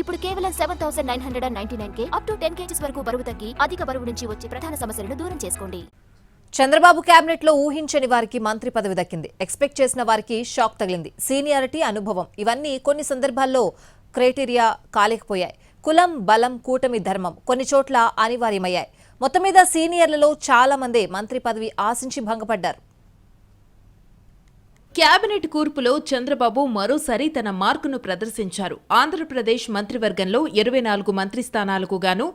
ఇప్పుడు కేవలం seven thousand nine hundred and ninety nine K up to ten kgs వరకు బరువు తగ్గి అధిక బరువు నుంచి వచ్చే ప్రధాన సమస్యలను దూరం చేసుకోండి. చంద్రబాబు క్యాబినెట్లో ఊహించని వారికి మంత్రి పదవి దక్కింది. ఎక్స్పెక్ట్ చేసిన వారికి షాక్ తగిలింది. సీనియారిటీ అనుభవం ఇవన్నీ కొన్ని సందర్భాల్లో క్రైటీరియా కాలేకపోయాయి. కులం బలం కూటమి ధర్మం కొన్ని చోట్ల అనివార్యమయ్యాయి. మొత్తం మీద సీనియర్లలో చాలా మందే మంత్రి పదవి ఆశించి భంగపడ్డారు. కేబినెట్ కూర్పులో చంద్రబాబు మరోసారి తన మార్కును ప్రదర్శించారు. ఆంధ్రప్రదేశ్ మంత్రివర్గంలో ఇరవై నాలుగు మంత్రి స్థానాలకు గాను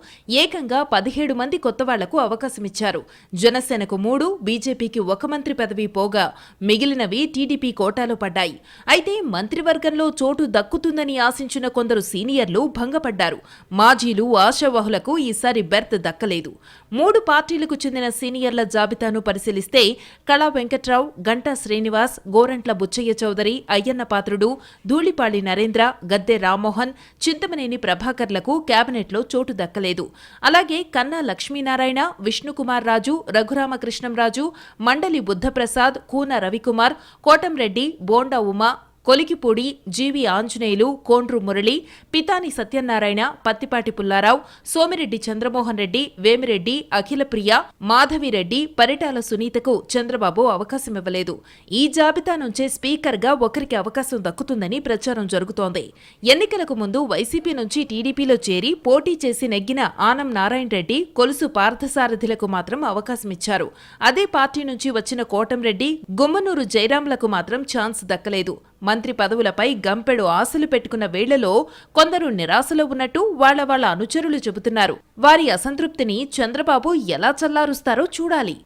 ఏకంగా పదిహేడు మంది కొత్త వాళ్ళకు అవకాశమిచ్చారు. జనసేనకు మూడు బీజేపీకి ఒక మంత్రి పదవి పోగా మిగిలినవి టీడీపీ కోటాలో పడ్డాయి. అయితే మంత్రివర్గంలో చోటు దక్కుతుందని ఆశించిన కొందరు సీనియర్లు భంగపడ్డారు. మాజీలు ఆశావహులకు ఈసారి బెర్త్ దక్కలేదు. మూడు పార్టీలకు చెందిన సీనియర్ల జాబితాను పరిశీలిస్తే కళా వెంకట్రావు గంటా శ్రీనివాస్ గో గోరంట్ల బుచ్చయ్య చౌదరి అయ్యన్న పాత్రుడు ధూళిపాళి నరేంద్ర గద్దె రామ్మోహన్ చింతమనేని ప్రభాకర్లకు కేబినెట్లో చోటు దక్కలేదు. అలాగే కన్నా లక్ష్మీనారాయణ విష్ణుకుమార్ రాజు రఘురామకృష్ణంరాజు మండలి బుద్ధప్రసాద్ కూన రవికుమార్ కోటంరెడ్డి బోండా ఉమా కొలికిపూడి జీవి ఆంజనేయులు కోండ్రు మురళి పితాని సత్యనారాయణ పత్తిపాటి పుల్లారావు సోమిరెడ్డి చంద్రమోహన్ రెడ్డి వేమిరెడ్డి అఖిలప్రియ మాధవిరెడ్డి పరిటాల సునీతకు చంద్రబాబు అవకాశమివ్వలేదు ఈ జాబితా నుంచే స్పీకర్గా ఒకరికి అవకాశం దక్కుతుందని ప్రచారం జరుగుతోంది. ఎన్నికలకు ముందు వైసీపీ నుంచి టీడీపీలో చేరి పోటీ చేసి నెగ్గిన ఆనం నారాయణ రెడ్డి కొలుసు పార్థసారథిలకు మాత్రం అవకాశమిచ్చారు అదే పార్టీ నుంచి వచ్చిన కోటంరెడ్డి గుమ్మనూరు జయరాంలకు మాత్రం ఛాన్స్ దక్కలేదు. మంత్రి పదవులపై గంపెడు ఆశలు పెట్టుకున్న వేళ్ళలో కొందరు నిరాశలో ఉన్నట్టు వాళ్ళ వాళ్ళ అనుచరులు చెబుతున్నారు. వారి అసంతృప్తిని చంద్రబాబు ఎలా చల్లారుస్తారో చూడాలి.